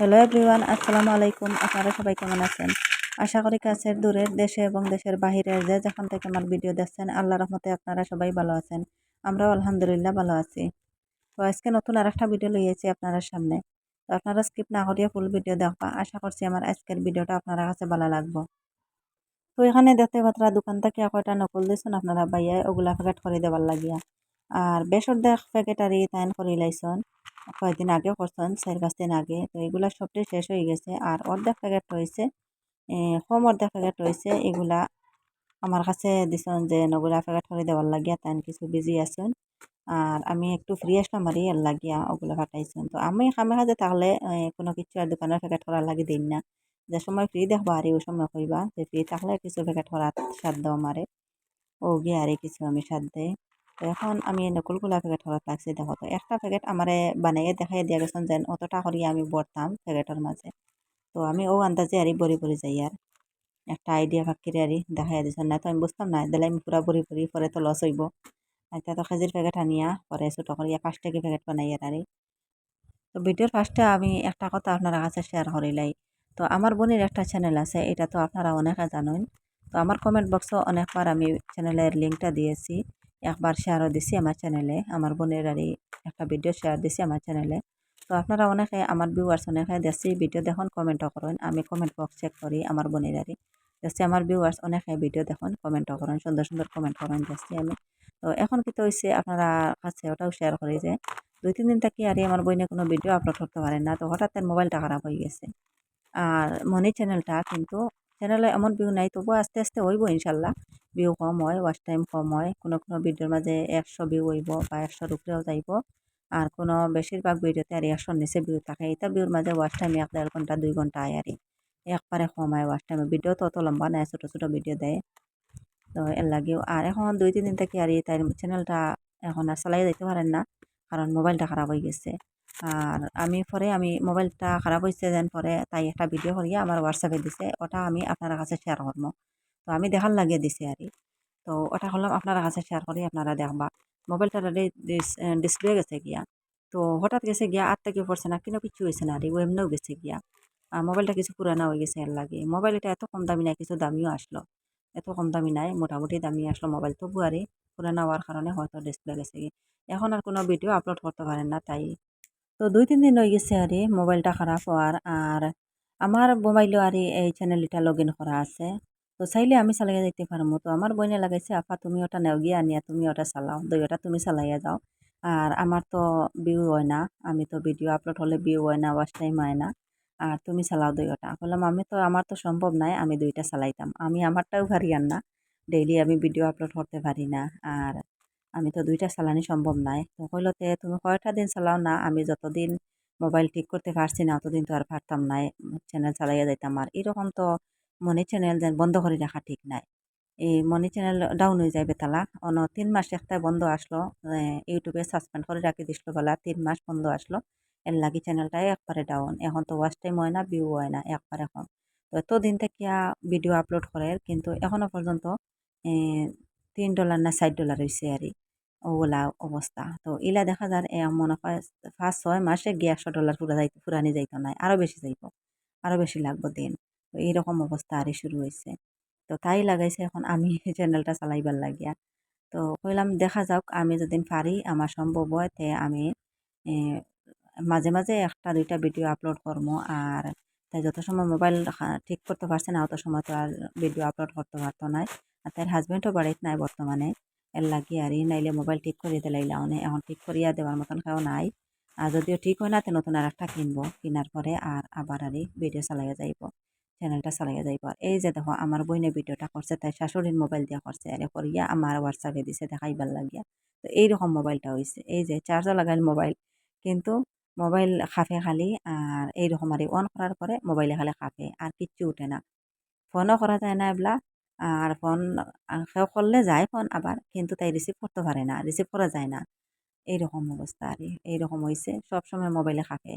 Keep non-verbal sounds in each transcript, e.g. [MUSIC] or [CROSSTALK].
Hello everyone, আসসালামু আলাইকুম। আপনারা সবাই কেমন আছেন? আশা করি কাছের, দূরের দেশে এবং দেশের বাহিরের যে যেখান থেকে আমার ভিডিও দেখছেন, আল্লাহ রহমতে আপনারা সবাই ভালো আছেন। আমরাও আলহামদুলিল্লাহ ভালো আছি। তো আজকে নতুন আর একটা ভিডিও লইয়েছি আপনারা সামনে। তো আপনারা স্কিপ না করিয়া ফুল ভিডিও দেখবা। আশা করছি আমার আজকের ভিডিওটা আপনারা কাছে ভালো লাগবো। তো এখানে দেখতে পাত্রা দোকান থেকে কয়টা নকল দিয়েছেন আপনারা বাইয়া ওগুলা প্যাকেট করে দেবার লাগিয়া। আর বেসর দেখ প্যাকেট আর তাইন করে লাইছন। কয়েকদিন আগেও করছেন চার পাঁচ দিন আগে। তো এগুলা সবটাই শেষ হয়ে গেছে। আর অর্ধেক প্যাকেট রয়েছে কম অর্ধেক প্যাকেট রয়েছে, এগুলা আমার কাছে দিছেন যে নগুলা প্যাকেট করে দেওয়ার লাগিয়া তাই কিছু বিজি আছেন। আর আমি একটু ফ্রি আসলাম আর এর লাগিয়া ওগুলো পাঠাইছেন। তো আমি খামে কাজে থাকলে কোনো কিছু আর দোকানের প্যাকেট করার লাগে দিন না। যে সময় ফ্রি দেখব আর ওই সময় কইবা। যে ফ্রি থাকলে কিছু প্যাকেট করার দাও আমারে। ও গিয়ে আর কিছু আমি সাদ দেয় তো এখন আমি নকুলগুলা প্যাকেট হওয়ার লাগছে দেখো তো। একটা প্যাকেট আমারে বানাইয়ে দেখাই দিয়া গেছেন যেন অতটা করিয়া আমি বরতাম প্যাকেটের মাঝে তো আমি ও আন্দাজে আরই বড়ি বড়ি যাই আর একটা আইডিয়া ফাঁকিরে আরই দেখাই দিছেন না তো আমি বুঝতাম না দিলে আমি পুরা বড়ি বড়ি পরে তো লস হইব। এটা তো খেজির প্যাকেট আনিয়া পরে ছোটো করিয়া পাঁচ টাকি প্যাকেট বানাই আর তো ভিডিওর ফার্স্টে আমি একটা কথা আপনারা কাছে শেয়ার করিলাই তো আমার বোনের একটা চ্যানেল আছে এটা তো আপনারা অনেকে জানেন তো আমার কমেন্ট বক্সও অনেকবার আমি চ্যানেলের লিঙ্কটা দিয়েছি একবার শেয়ারও দিছি আমার চ্যানেলে আমার বোনের আর একটা ভিডিও শেয়ার দিছি আমার চ্যানেলে তো আপনারা অনেকে, আমার ভিউয়ার্স অনেকে দেখছি ভিডিও দেখুন কমেন্টও করেন। আমি কমেন্ট বক্স চেক করি আমার বোনের আরই দেখছি আমার ভিউয়ার্স অনেকে ভিডিও দেখুন কমেন্টও করেন। সুন্দর সুন্দর কমেন্ট করেন দেখছি আমি। তো এখন কি তো হয়েছে আপনারা কাছে ওটাও শেয়ার করি যে, দুই, তিন দিন থাকি আর আমার বইনে কোনো ভিডিও আপলোড করতে পারেন না। তো হঠাৎ মোবাইলটা খারাপ হয়ে গেছে। আর মনি চ্যানেলটা কিন্তু চ্যানেলে এমন ভিউ নাই, তবুও আস্তে আস্তে হইব ইনশাল্লাহ। ভিউ কম হয় ওয়াচ টাইম কম হয়। কোনো কোনো ভিডিওর মাঝে একশো ভিউ হইব বা একশোর উপরেও যাইব। আর কোনো বেশিরভাগ ভিডিওতে আর একশোর নিচে ভিউ থাকে। এটা ভিউর মাঝে ওয়াচ টাইম এক দেড় ঘণ্টা, দুই ঘণ্টা আয় আর একবারে কম হয় ওয়াচ টাইমে ভিডিও তো অত লম্বা নাই, ছোটো ছোটো ভিডিও দেয়। তো এর লাগেও। আর এখন দুই, তিন দিন থেকে আর তাই চ্যানেলটা এখন আর চালাই যাইতে পারেন না। কারণ মোবাইলটা খারাপ হয়ে গেছে। আর আমি পরে আমি মোবাইলটা খারাপ হয়েছে যেন পরে তাই একটা ভিডিও করিয়া আমার হোয়াটসঅ্যাপে দিছে, ওটা আমি আপনার কাছে শেয়ার করব তো আমি দেখার লাগিয়ে দিছি আর তো ওটা হলাম আপনার কাছে শেয়ার করি, আপনারা দেখবা। মোবাইলটা ডিসপ্লে গেছে গিয়া। তো হঠাৎ গেছে গিয়া আর থেকে পড়ছে না কিন্তু কিছু হয়েছে না ও এমনিও গেছে গিয়া। আর মোবাইলটা কিছু পুরানা হয়ে গেছে এর লাগে। মোবাইল এটা এত কম দামি নাই, কিছু দামিও আসলো। এত কম দামি নাই, মোটামুটি দামি আসলো মোবাইল। তবু আর পুরানা হওয়ার কারণে হয়তো ডিসপ্লে গেছে গিয়ে। এখন আর কোনো ভিডিও আপলোড করতে পারেন না তাই। তো দুই, তিন দিন হয়ে গেছে আর মোবাইলটা খারাপ হওয়ার। আর আমার মোবাইলও আর এই চ্যানেলটা লগ ইন করা আছে। তো চাইলে আমি চালাইয়া যাইতে পারব তো আমার বইনে লাগাইছে, আপা, তুমি ওটা নেও, গিয়ে আনিয়া তুমি ওটা চালাও, দুই ওটা তুমি চালাইয়া যাও। আর আমার তো ভিউ হয় না, আমি তো ভিডিও আপলোড হলে ভিউ হয় না ওয়াচ টাইম হয় না। আর তুমি চালাও দুই ওটা। বললাম, আমি তো, আমার তো সম্ভব নাই, আমি দুইটা চালাইতাম। আমি আমারটাও ভারি আর না ডেইলি আমি ভিডিও আপলোড করতে পারি না। আর আমি তো দুইটা চালানি সম্ভব নাই। তো তুমি কয়টা দিন চালাও না? আমি যতদিন মোবাইল ঠিক করতে পারছি না, অতদিন তো আর পারতাম না চ্যানেল চালাইয়া যাইতাম আর। এরকম তো মনি চ্যানেল যেন বন্ধ করে রাখা ঠিক নাই। এই মনি চ্যানেল ডাউন হয়ে যায় বেতালা অন তিন মাস একটা বন্ধ আসলো ইউটিউবে সাসপেন্ড করে রাখি দিছিল বলা, তিন মাস বন্ধ আসলো। এর লাগি চ্যানেলটাই একবারে ডাউন এখন তো ওয়াচ টাইম হয় না ভিউ হয় না, একবার এখন। তো এতদিন থেকে ভিডিও আপলোড করে, কিন্তু এখনও পর্যন্ত তিন ডলার না ষাট ডলার হয়েছে আর ওগুলা অবস্থা। তো ইলা দেখা যার মনে হয় পাঁচ, ছয় মাসে গিয়ে একশো ডলার পুরা যাই পুরানি যাইতো নাই। আরও বেশি যাইব আরও বেশি লাগবো দিন। তো এইরকম অবস্থা আরই শুরু হয়েছে তো তাই লাগাইছে এখন আমি [LAUGHS] চ্যানেলটা চালাইবার লাগিয়া। তো কইলাম, দেখা যাক, আমি যদি পারি, আমার সম্ভব হয়, তে আমি মাঝে মাঝে একটা, দুইটা ভিডিও আপলোড করব আর তাই যত সময় মোবাইল ঠিক করতে পারছে না, অত সময় তো আর ভিডিও আপলোড করতে পারতো না আর তার হাজব্যান্ডও বাড়িতে নাই বর্তমানে। এর লাগি আর নাইলে মোবাইল ঠিক করিয়ে দিলাইলা অনেক, এখন ঠিক করিয়া দেওয়ার মতন কেউ নাই। আর যদিও ঠিক হয় না, তো নতুন আর একটা কিনবো। কেনার পরে আর আবার আর ভিডিও চালাইয়া যাইব। চ্যানেলটা চালাইয়া যাইব। আর এই যে দেখো, আমার বইনে ভিডিওটা করছে, তাই শাশুড়ির মোবাইল দিয়া করছে। আর করিয়া আমার হোয়াটসঅ্যাপে দিছে, দেখাইবার লাগিয়া। তো এইরকম মোবাইলটা হয়েছে এই যে চার্জার লাগাইল মোবাইল কিন্তু মোবাইল খাফে খালি আর এইরকম আর অন করার পরে মোবাইলে খালি খাফে, আর কিচ্ছু উঠে না। ফোনও করা যায় না এগুলা আর ফোন কেউ করলে যায় ফোন আবার, কিন্তু তাই রিসিভ করতে পারে না রিসিভ করা যায় না। এইরকম অবস্থা আর এইরকম হয়েছে সবসময় মোবাইলে খাকে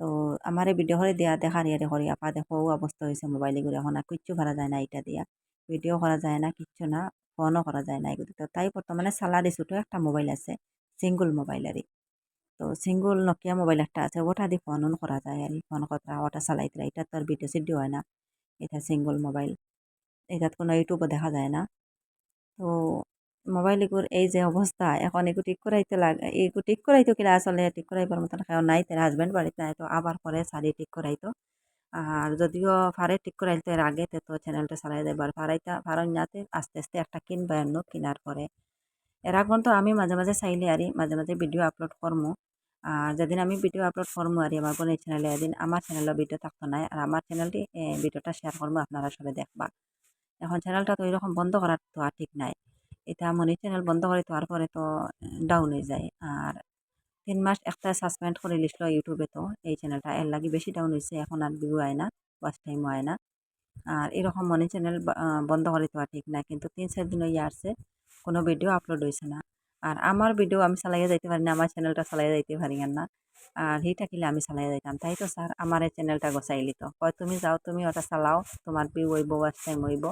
তো আমার এই ভিডিও করে দেয়া দেখার ইয়ারে করি, আপা দেখো অবস্থা হয়েছে মোবাইলে ঘুরে এখন আর কিচ্ছু করা যায় না এটা দিয়া। ভিডিও করা যায় না, কিচ্ছু না ফোনও করা যায় না এগুলো। তো তাই বর্তমানে সালারি ছোটো একটা মোবাইল আছে সিঙ্গল মোবাইল আর তো সিঙ্গল নকিয়া মোবাইল একটা আছে, ওটা দিয়ে ফোন করা যায় আর ফোন কথা ওটা চালাইতে এটা তো আর ভিডিও সিডিও হয় না, এটা সিঙ্গল মোবাইল এটাত কোনো ইউটিউবও দেখা যায় না। তো মোবাইল এগুর এই যে অবস্থা, এখন এগু ঠিক করাইতে লাগে, এগু ঠিক করাইতো কিনা আসলে ঠিক করাইবার মতন কেউ নাই, তার হাজব্যান্ড বাড়িতে নাই, তো আবার পরে শাড়ি ঠিক করাইতো। আর যদিও ফারে ঠিক করাইতো এর আগে তো চ্যানেলটা চালাই যাবার ফারাইতা ফারন যাতে আস্তে আস্তে একটা কিনবা এন্ন কেনার পরে। এর আগ তো আমি মাঝে মাঝে চাইলে আরি মাঝে মাঝে ভিডিও আপলোড করমু। আর যেদিন আমি ভিডিও আপলোড করমু আর আমার বোনের চ্যানেলে এদিন আমার চ্যানেলের ভিডিও থাকতো নাই, আর আমার চ্যানেলটি ভিডিওটা শেয়ার করব আপনারা সবাই দেখবা। এখন চ্যানেলটা তো এরকম বন্ধ করার তো আর ঠিক নাই। এটা মনি চ্যানেল বন্ধ করে তো পরে তো ডাউন হয়ে যায়। আর তিন মাস একটা সাসপেন্ড করে লিখলো ইউটিউবে তো, এই চ্যানেলটা এর লাগে বেশি ডাউন হয়েছে এখন আর ভিউ আয় না ওয়াচ টাইমও আয় না। আর এরকম মনি চ্যানেল বন্ধ করে তো আর ঠিক নাই। কিন্তু তিন চার দিন ইয়ে আসছে, কোনো ভিডিও আপলোড হয়েছে না। আর আমার ভিডিও আমি চালাইয়া যাইতে পারি না, আমার চ্যানেলটা চালাইয়া যাইতে পারি না। আর সেইটা থাকিলে আমি চালাইয়া যাইতাম, তাই তো স্যার আমার এই চ্যানেলটা গছাইলি তো হয় তুমি যাও, তুমি ওটা চালাও, তোমার ভিউ ওইব ওয়াচ টাইম হইব।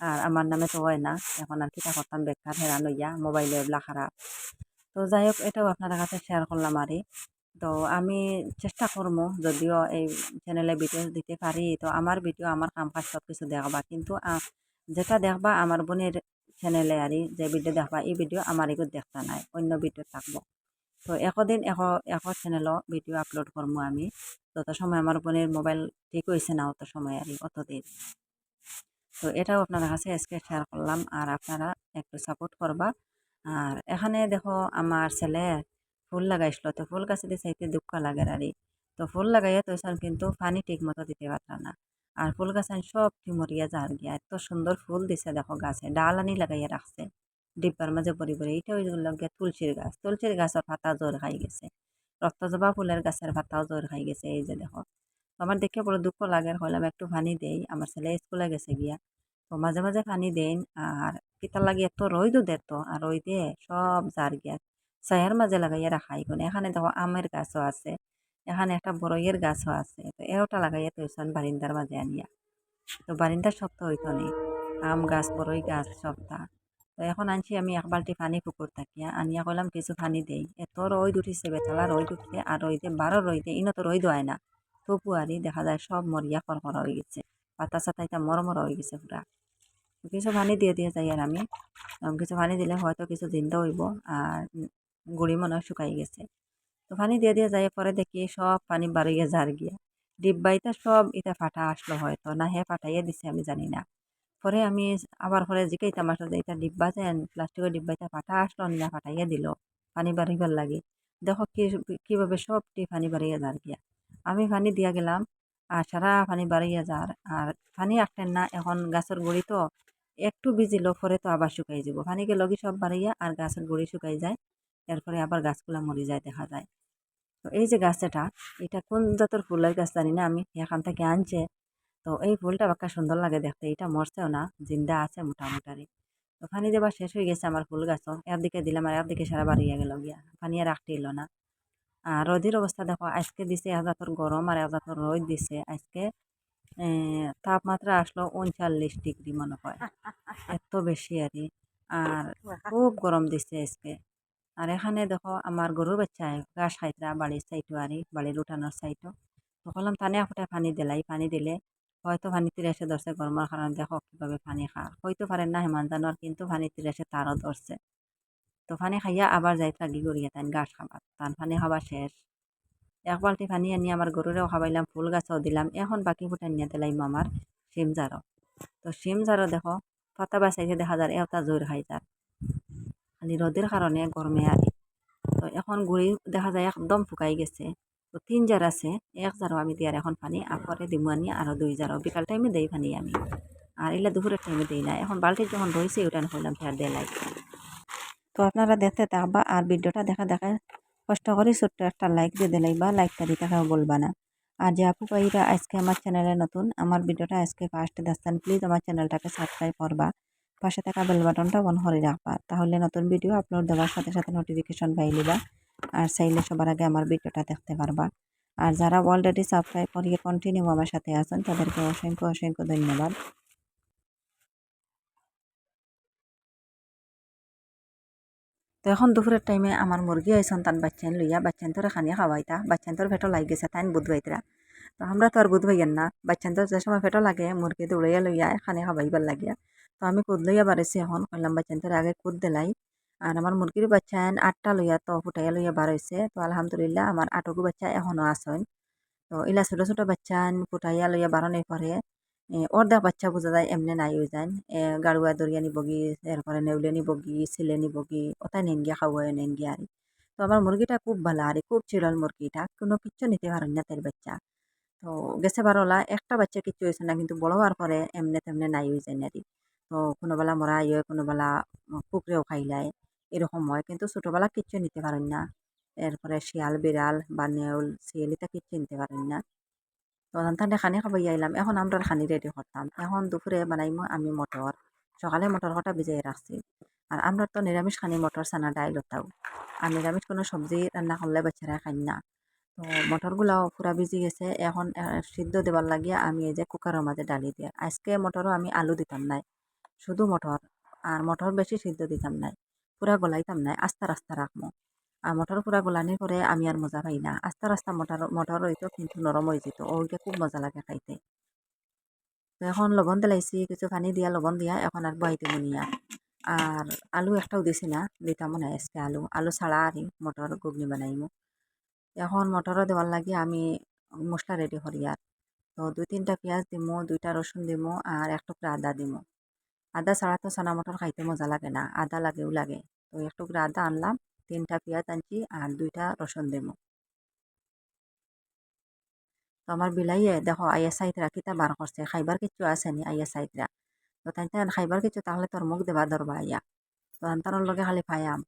আর আমার নামে তো হয় না, এখন আর কিতা করতাম, বেকার, হেরান হইয়া মোবাইলে এগুলা খারাপ। তো যাই হোক, এটাও আপনার কাছে শেয়ার করলাম আরই তো আমি চেষ্টা করব যদিও এই চ্যানেলে ভিডিও দিতে পারি, তো আমার ভিডিও আমার কাম কাজ সব কিছু দেখবা। কিন্তু যেটা দেখবা, আমার বোনের চ্যানেলে আরই যে ভিডিও দেখবা এই ভিডিও আমার এগুলো দেখতা নাই, অন্য ভিডিও থাকব। তো একদিন এশ এশ চ্যানেলও ভিডিও আপলোড করব আমি। তত সময় আমার বোনের মোবাইল ঠিক হয়েছে না, অত সময় আর অতদিন তো এটাও আপনাদের কাছে আজকে শেয়ার করলাম আর আপনারা একটু সাপোর্ট করবা আর এখানে দেখো আমার ছেলে ফুল লাগাইছিল, তো ফুল গাছে দিয়ে চাইতে দুঃখ লাগে আর তো ফুল লাগাইয়া তো কিন্তু পানি ঠিক মতো দিতে পারত না। আর ফুল গাছ সব মরিয়া যার গিয়া এত সুন্দর ফুল দিছে দেখো গাছে, ডাল আনি লাগাইয়া রাখছে। ডিব্বার মাঝে পরি পরি এইটা ওই গিয়া তুলসীর গাছ। তুলসীর গাছের পাতা জোর খাই গেছে। রক্তজবা ফুলের গাছের পাতাও জোর খাই গেছে, এই যে দেখো। আমার দেখে বড় দুঃখ লাগে হইলাম একটু পানি দেই। আমার ছেলে স্কুলে গেছে গিয়া, তো মাঝে মাঝে পানি দেন আর কিতা লাগে এত রইদও দেত আর রই দিয়ে সব জার গিয়া। ছায়ার মাঝে লাগাইয়া রাখাই এখানে দেখো আমের গাছও আছে। এখানে একটা বড়ইয়ের গাছও আছে। তো এওটা লাগাইয়া তৈছন বারিন্দার মাঝে আনিয়া। তো বারিন্দার সপ্তাহ হইতো নি। আম গাছ বড়ই গাছ সপ্তাহ তো এখন আনছি আমি এক বালতি পানি পুকুর থাকিয়া। আনিয়া কইলাম কিছু পানি দেই। এত রই উঠিছে বেতালা রই উঠছে। আর রই দিয়ে বারো রই দিয়ে ইনো তো রই দেয় না। তবু আরই দেখা যায় সব মরিয়া করকরা হয়ে গেছে। পাতা সাতা এটা মরমর হয়ে গেছে পুরা। কিছু পানি দিয়ে দিয়ে যাই আর আমি। কিছু পানি দিলে হয়তো কিছু জিন্দা হইব। আর গুড়ি মনে শুকাই গেছে। তো পানি দিয়ে দিয়ে যাই পরে দেখি সব পানি বাড়িয়ে যার গিয়া। ডিব্বাইটা সব এটা ফাটা আসলো হয়তো, না হে ফাটাইয়ে দিছে আমি জানি না। পরে আমি আবার পরে জিকাইতাম আসলে এটা ডিব্বা যে প্লাস্টিকের ডিব্বাইটা ফাটা আসলো, না ফাটাইয়া দিল পানি বাড়িবার লাগে। দেখো কি কীভাবে সবটি পানি বাড়িয়ে যার গিয়া। আমি পানি দিয়া গেলাম, আর সারা পানি বাড়িয়ে যার আর পানি আটকেন না, এখন গাছের গুড়ি তো একটু ভিজিল, পরে তো আবার শুকাই যাব পানিকে লগি সব বাড়িয়া, আর গাছের গুড়ি শুকাই যায়, এরপরে আবার গাছগুলা মরে যায় দেখা যায়। এই যে গাছটা এটা কোন জাতের ফুলের গাছ জানি না আমি এখান থেকে আনছে। তো এই ফুলটা বাক্কা সুন্দর লাগে দেখতে এটা মরছেও না জিন্দা আছে মোটামুটারি। তো পানি দেবার শেষ হয়ে গেছে আমার ফুল গাছও। একদিকে দিলাম আর এর দিকে সারা বাড়িয়ে গেল গিয়া পানি আর রাখতে এলো না। আর রোদের অবস্থা দেখো আজকে দিছে এজাতর গরম আর এক এজাতর রোদ দিছে। আজকে তাপমাত্রা আসলো উনচল্লিশ ডিগ্রি মনে হয় এত বেশি আর আর খুব গরম দিছে আজকে। আর এখানে দেখো আমার গরুর বাচ্চায় ঘাস খাইতরা বাড়ির সাইটো আরি বাড়ির উঠানোর সাইটো বললাম তানে ফুটে পানি দিলাই, পানি দিলে হয়তো পানি তীরে এসে ধরছে গরমের কারণে দেখো কীভাবে পানি খার হয়তো পারেন না হেমান জানোয়ার কিন্তু পানি তীরে এসে তারও ধরছে। তো পানি খাইয়া আবার যাই থাকি গড়িয়া তাই গাছ খাবার তার পানি খাওয়া শেষ। এক বালতি পানি আনি আমার গরুরেও খাবাইলাম, ফুল গাছও দিলাম। এখন বাকি ফুটে নিয়ে দিলাম আমার শিম জারও তো শিম জারও দেখো, পাতা বাঁচাইতে দেখা যায় এটা জোর খাই যার খালি রোদের কারণে গরমে আনি তো এখন গুড়ি দেখা যায় একদম ফুকাই গেছে। তো তিন জার আছে, এক জারও আমি দিয়ার এখন পানি আপরে দিমু আনি আরও দুই জারও বিকাল টাইমে দেই পানি আমি। আর এগুলা দুপুরের টাইমে দিই না এখন বালতি যখন রয়েছে ওটা হইলাম ফের দিয়ে লাগছে তো আপনারা দেখতে থাকবা আর ভিডিওটা দেখা দেখা কষ্ট করে ছোট্ট একটা লাইক দিয়ে দিলাই বা লাইকটা দিতে বলবা না। আর যে আপু ভাইরা আজকে আমার চ্যানেলে নতুন, আমার ভিডিওটা আজকে ফার্স্ট দেখছেন প্লিজ আমার চ্যানেলটাকে সাবস্ক্রাইব করবা। পাশে থাকা বেল বাটনটা অন করে রাখবা। তাহলে নতুন ভিডিও আপলোড দেওয়ার সাথে সাথে নোটিফিকেশন পাই লিবা আর চাইলে সবার আগে আমার ভিডিওটা দেখতে পারবা। আর যারা অলরেডি সাবস্ক্রাইব করিয়ে কন্টিনিউ আমার সাথে আছেন, তাদেরকে অসংখ্য অসংখ্য ধন্যবাদ। তো এখন দুপুরের টাইমে আমার মুরগি আইসন তান বাচ্চান লইয়া বাচ্চান তোর খানিয়া খাওয়াইতা। বাচ্চান তোর ভেটো লাগি গেছে তাইন বুধ বাইতরা তো আমরা তো আর বুধ বাইয়েন না। বাচ্চান তো যে সময় ভেটো লাগে, মুরগি দৌড়াইয়া লইয়া খানিয়া খাওয়াইবার লাগিয়া। তো আমি কুদ লইয়া বাড়াইছি এখন, কইলাম বাচ্চান তোর আগে কুদ দিলাই। আর আমার মুরগির বাচ্চান আটটা লইয়া তো ফুটাইয়া লইয়া হয়েছে তো আলহামদুলিল্লাহ আমার আটকু বাচ্চা এখনও আসন তো ইলা ছোট ছোট বাচ্চান ফুটাইয়া লইয়া বারণের পরে অর্ধেক বাচ্চা বোঝা যায় এমনি নাই হয়ে যান। গাড়ুয়া দরিয়া নিবগি এরপরে নেউলে নিবগি সিলে নিবগি ওটাই নেন গিয়া খাওয়াই নেন গিয়া আর। তো আমার মুরগিটা খুব ভালো আর, খুব চিরল মুরগিটা, কোনো কিচ্ছু নিতে পারেন না তার বাচ্চা। তো গেছে বারোলা, একটা বাচ্চা কিচ্ছু হয়েছে না, কিন্তু বড় হওয়ার পরে এমনি তেমনি নাই হয়ে যায় নারি তো কোনোবেলা মরা ইয়ে কোনোবেলা কুকুরেও খাইলায় এরকম হয়। কিন্তু ছোটোবেলা কিচ্ছু নিতে পারেন না। এরপরে শিয়াল, বিড়াল বা নেউল শিয়ালিটা কিচ্ছু নিতে পারেন না। তো তান্তানে খানি খাবাই আইলাম, এখন আমরা খানি রেডি করতাম। এখন দুপুরে বানাইমো আমি মটর, সকালে মটর কটা ভিজাই রাখছি। আর আমরা তো নিরামিষ খানি মটর চানা ডাইল ওটাও। আর নিরামিষ কোনো সবজি রান্না করলে বাচ্চারা খাই না। তো মটরগুলাও পুরা ভিজি গেছে। এখন সিদ্ধ দেবার লাগিয়া আমি এই যে কুকারের মাঝে ডালি দিয়ে। আজকে মটরও আমি আলু দিতাম নাই, শুধু মটর। আর মটর বেশি সিদ্ধ দিতাম নাই, পুরা গলাইতাম নাই, আস্তা রাস্তা রাখব আর মটর পুরা গোলানির পরে আমি আর মজা পাই না। আস্তা রাস্তা মটর মটর হইতো কিন্তু নরম হয়ে যেত ওইটা খুব মজা লাগে খাইতে। তো এখন লবণ দিলাইছি, কিছু পানি দিয়া, লবণ দিয়া, এখন আর বহাইতে মনিয়া আর আলু একটাও দিছি না দিতাম না আজকে আলু। আলু ছাড়া আর মটর ঘুগনি বানাইমু। এখন মটরও দেওয়ার লাগে আমি মশলা রেডি করি আর। তো দুই তিনটা পেঁয়াজ দিমু, দুইটা রসুন দিমু আর এক টুকরা আদা দিমু। আদা ছাড়া তো চানা মটর খাইতে মজা লাগে না, আদা লাগেও লাগে। তো এক টুকরা আদা আনলাম, তিনটা পেঁয়াজ আনছি আর দুইটা রসুন দেবো তো আমার বিলাইয়ে দেখো আইয়া সাইতরা কিতা বার করছে, খাইবার কিছু আছে নি আইয়া সাইতরা তো তাই খাইবার কিছু তাহলে তোর মুখ দেবা ধরবা আইয়া তো আন্তানোর লগে খালি পাইয়াম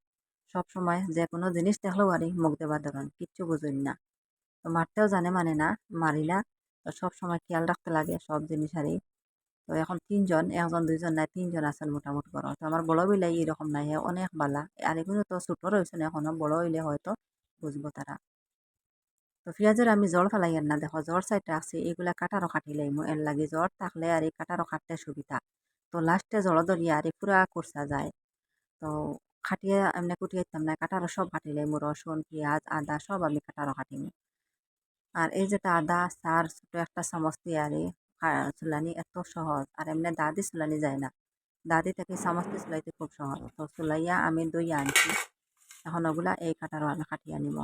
সব সময় যে কোনো জিনিস দেখলেও আরি মুখ দেবার ধরন কিচ্ছু বুঝুন না। তো মারতেও জানে মানে না, মারিলা, তো সব সময় খেয়াল রাখতে লাগে সব জিনিস আরই তো এখন তিনজন, একজন, দুইজন নাই, তিনজন আছেন মোটামুটি বড় তো আমার বড় বিলাই এরকম নাই অনেক বালা। আর এগুলো তো ছোট রয়েছে না, এখনও বড় হইলে হয়তো বুঝব তারা। তো পেঁয়াজের আমি জল ফেলাই না, দেখো জ্বর সাইডটা আছে, এগুলা কাটারও কাটি লাইমো, এর লাগে জ্বর থাকলে আর এই কাটারও কাটতে সুবিধা। তো লাস্টে জল ধরিয়া আর পুরা করসা যায়। তো খাটিয়ে এমনি কুটিয়ে না। কাটারও সব কাটি লাইমো রসুন, পেঁয়াজ, আদা সব আমি কাটারও কাটিমু আর এই যেটা আদা, সার, ছোটো একটা চামচ দিয়ে আর চুলানি এত সহজ। আর এমনি দাদি চুলানি যায় না। দাদি থেকে চামচ দিয়ে চুলাইতে খুব সহজ। তো চুলাইয়া আমি দই আনছি। এখন ওগুলা এই কাটারও আমি কাটিয়ে আনিব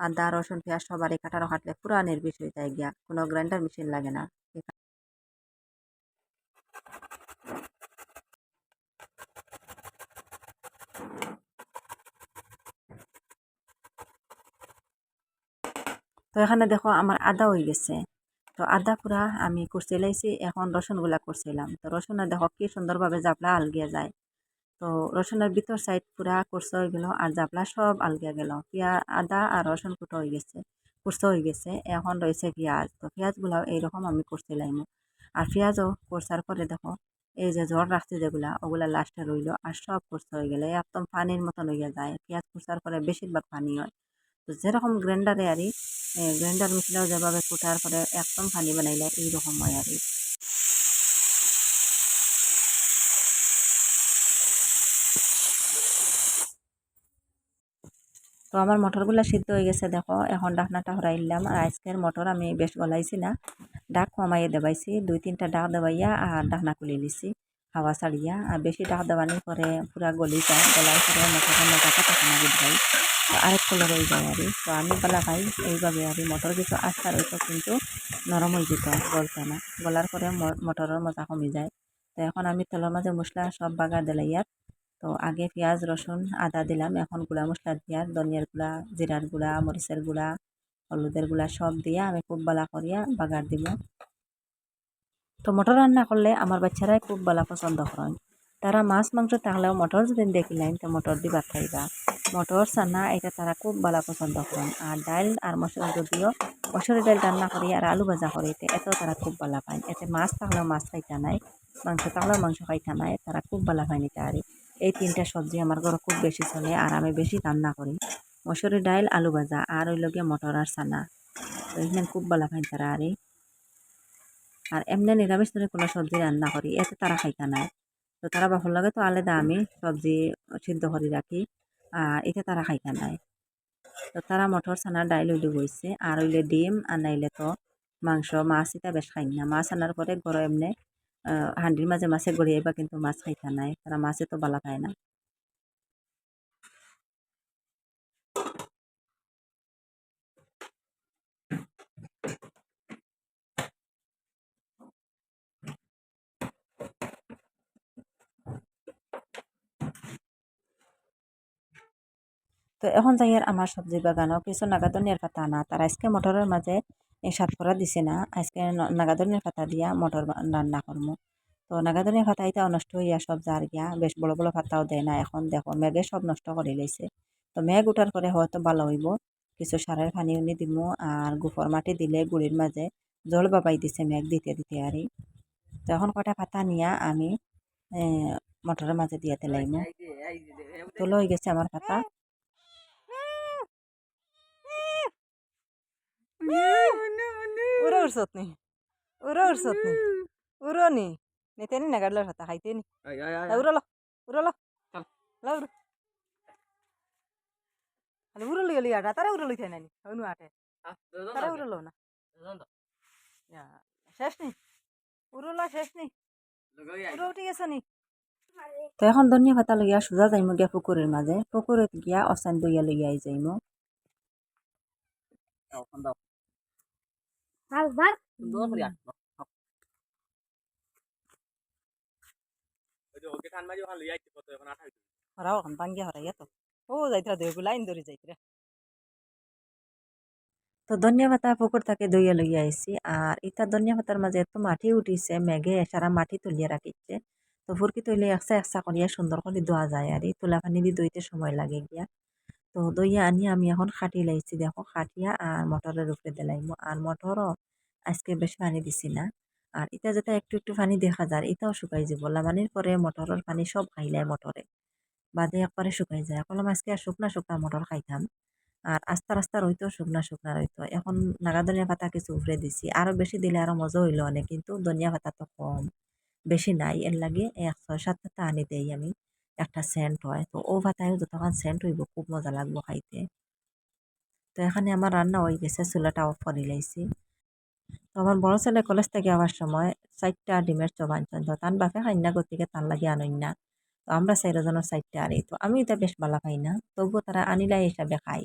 আদা, রসুন, পেঁয়াজ সবার এই কাটারও কাটলে পুরা নির্বিষ হয়ে যায় গিয়া। কোনো গ্রাইন্ডার মেশিন লাগে না। তো এখানে দেখো আমার আদা হয়ে গেছে। তো আদা পুরা আমি কুরসি লাইছি, এখন রসুনগুলা করছিলাম তো রসুনের দেখো কি সুন্দরভাবে জাপলা আলগিয়া যায়। তো রসুনের ভিতর সাইড পুরা কুরসা হয়ে গেল আর জাপলা সব আলগিয়া গেল। পিয়া, আদা আর রসুন কুটো হয়ে গেছে কুরসা হয়ে গেছে, এখন রয়েছে পেঁয়াজ। তো পেঁয়াজগুলাও এইরকম আমি করছিলাম আর পেঁয়াজও করসার পরে দেখো এই যে জ্বর রাখছে যেগুলা, ওগুলা লাস্টে রইল আর সব কুরসা হয়ে গেলে। একদম পানির মতন হইয়া যায়। পেঁয়াজ কুরসার পরে বেশিরভাগ পানি হয়। তো যেরকম গ্রাইন্ডারে আরই গ্রাইন্ডার মেশিনেও যেভাবে কুটার পরে একদম পানি বানাইলে এইরকম হয় আর তো আমার মটরগুলো সিদ্ধ হয়ে গেছে, দেখো, এখন ডাকনাটা হরাইলাম আর আজকের মটর আমি বেশ গলাইছি না, ডাক কমাইয়ে দেবাইছি। দুই তিনটা ডাক দেবাইয়া আর ডাকনা খুলে নিছি, হাওয়া ছাড়িয়া। আর বেশি ডাক দেওয়ানির পরে পুরা গলি যায় গলার পরে মটরের মজাটা তখন আগে দেবাই আরেক কালার হয়ে যায় আর তো আমি বলা খাই এইভাবে আর মটর কিছু আস্তা রয়েছে কিন্তু নরম হয়ে যেত, গলতে না। গলার পরে মটরের মজা কমে যায়। তো এখন আমি তেলের মাঝে মশলা সব বাগা দিলাইয়ার তো আগে পেঁয়াজ, রসুন, আদা দিলাম, এখন গুঁড়া মশলা দিয়া, ধনিয়ার গুঁড়া, জিরার গুঁড়া, মরিচের গুঁড়া, হলুদের গুঁড়া সব দিয়া আমি খুব বালা করিয়া বাগার দিব। তো মটর রান্না করলে আমার বাচ্চারাই খুব বালা পছন্দ করেন। তারা মাছ, মাংস থাকলেও মটর যদি দেখিলেন তো মটর দিবা খাইবা। মটর চানা এটা তারা খুব ভালো পছন্দ করেন আর ডাল আর মশলা যদিও মসুরি ডাল রান্না করি আর আলু ভাজা করি এত তারা খুব ভালো পায়। এতে মাছ থাকলেও মাছ খাইতা নাই, মাংস থাকলেও মাংস খাইতা নাই তারা খুব ভালো পায় নিতে এই তিনটা সবজি আমার ঘরে খুব বেশি চলে আর আমি বেশি রান্না করি মসুরি ডাইল আলু ভাজা আর ওই লগে মটর আর চানা। তো এখানে খুব ভালো খাই তারা আর এমনি নিরামিষ ধরে কোনো সবজি রান্না করি এতে তারা খাইতা নাই। তো তারা বাফর লাগে তো আলাদা আমি সবজি সিদ্ধ করে রাখি, আর এটা তারা খাইতা নাই। তো তারা মটর ছানার ডাইল হইলে বইছে, আর হইলে ডিম, আর নাইলে তো মাংস, মাছ এটা বেশ খাই না। মাছ আনার পরে গরম এমনি হান্ডির মাঝে মাছে গড়িয়ে বা কিন্তু মাছ খাইতা নাই, তারা মাছে তো বালা খায় না। তো এখন যাই আর আমার সবজি বাগানও কিছু নাগাদনিয়ার পাতা না। তার আজকে মটরের মাঝে সাত করা দিছে না। আজকে নাগাদনিয়ার পাতা দিয়া মটর রান্না করব তো নাগাদনিয়ার পাতা এটা নষ্ট হইয়া সব জার গিয়া। বেশ বড় বড় পাতাও দেয় না এখন দেখো। মেঘে সব নষ্ট করে লইছে তো মেঘ উঠার পরে হয়তো ভালো হইব। কিছু সারের পানি উনি দিব আর গোফর মাটি দিলে গুড়ির মাঝে জল বাবাই দিছে মেঘ দিতে দিতে আরই তো এখন কটা পাতা নিয়া আমি মটরের মাঝে দিয়ে তেলাইমু তো লই গেছে আমার পাতা উড়ো উড়ছত নি উড়ো উড়ছত নি উড়ো নি নিতে নি নাগাড়লো হাতা খাইতে নি উড়ো লো উড়ো লো লো উড়ো আরে উড়ো লই লিয়া তারা উড়ো লই থাই নানি হনু আটে তারা উড়ো লো না শেষ নি উড়ো লো শেষ নি উড়ো উঠে গেছে নি তো এখন ধনিয়া পাতা লইয়া সোজা যাইমো গিয়া পুকুরের মাঝে পুকুরে গিয়া অসান দইয়া লইয়া আই যাইমো ভালো সুন্দর করে আসব ওকে ঠান মাঝে ওখানে লইয়া কত এখন আঠা হইতো হরাও এখন বাঙ্গিয়া হরাইয়া তো ও যাইতরা দেবো লাইন ধরে যাইতরা তো ধনিয়া পাতা পুকুর থেকে দইয়া লইয়া আইসি আর ইটা ধনিয়া পাতার মাঝে এত মাটি উঠিছে মেঘে সারা মাটি তুলিয়া রাখিছে তো ফুরকি তৈলে একসা একসা করিয়া সুন্দর করে দোয়া যায় আর এই তুলা পানি দিয়ে দইতে সময় লাগে গিয়া তো দইয়া আনি, আমি এখন খাটি লাইছি। দেখো, খাটিয়া আর মটরের উপরে দিলাইমো। আর মটরও আজকে বেশ পানি দিছি না। আর এটা যেটা একটু একটু পানি দেখা যায়, এটাও শুকাই যাব। লামানির পরে মটরের পানি সব খাইলাই মটরে। বাদে একবারে শুকাই যায়। কলম আজকে আর শুকনা শুকনা মটর খাইতাম। আর আস্তা রাস্তা রইতো, শুকনা শুকনা রইতো। এখন নাগা ধনিয়া পাতা কিছু উপরে দিছি। আরও বেশি দিলে আরও মজা হইল অনেক। কিন্তু ধনিয়া পাতা তো কম। বেশি নাই। এর লাগে এক, ছয় সাত পাতা আনি দেই আমি। একটা সেন্ট হয়। তো ও পাতায়ও যতক্ষণ সেন্ট হইব, খুব মজা লাগবো খাইতে। তো এখানে আমার রান্না হয়ে গেছে চুলাটা অফ করে লাইছি। তো আমার বড় ছেলে কলেজ থেকে আবার সময় চারটা ডিমের চপ আনছেন তো তান বাপে খাই না গতিকে তার লাগে আনই না। তো আমরা চারজনের চারটা আনি। তো আমি এটা বেশ ভালো পাই না, তবুও তারা আনিলাই হিসাবে খাই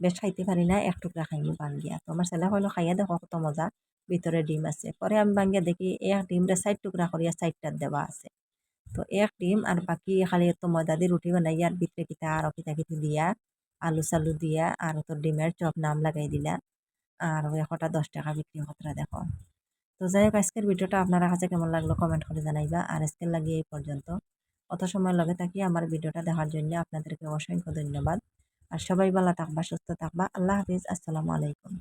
বেশ খাইতে পারি না, এক টুকরা খাইনি বাঙ্গিয়া। তো আমার ছেলে হইল খাইয়া দেখো কত মজা, ভিতরে ডিম আছে। পরে আমি বাঙ্গিয়া দেখি এক ডিমটা চার টুকরা করিয়া চারটার দেওয়া আছে। তো এক ডিম আর বাকি খালি তো ময়দা দিয়ে রুটি বানাই আর ভিতরে কিতা আর কিতা কিতি দিয়া, আলু চালু দিয়া আর তো ডিমের চপ নাম লাগাই দিলা। আর ওই একটা দশ টাকা বিক্রি কতটা দেখো। তো যাই হোক, আজকের ভিডিওটা আপনারা কাছে কেমন লাগল কমেন্ট করে জানাইবা। আর আজকের লাগিয়ে এই পর্যন্ত। অত সময় লগে থাকি আমার ভিডিওটা দেখার জন্য আপনাদেরকে অসংখ্য ধন্যবাদ। আর সবাই ভালো থাকবা, সুস্থ থাকবা। আল্লাহ হাফিজ। আসসালামু আলাইকুম।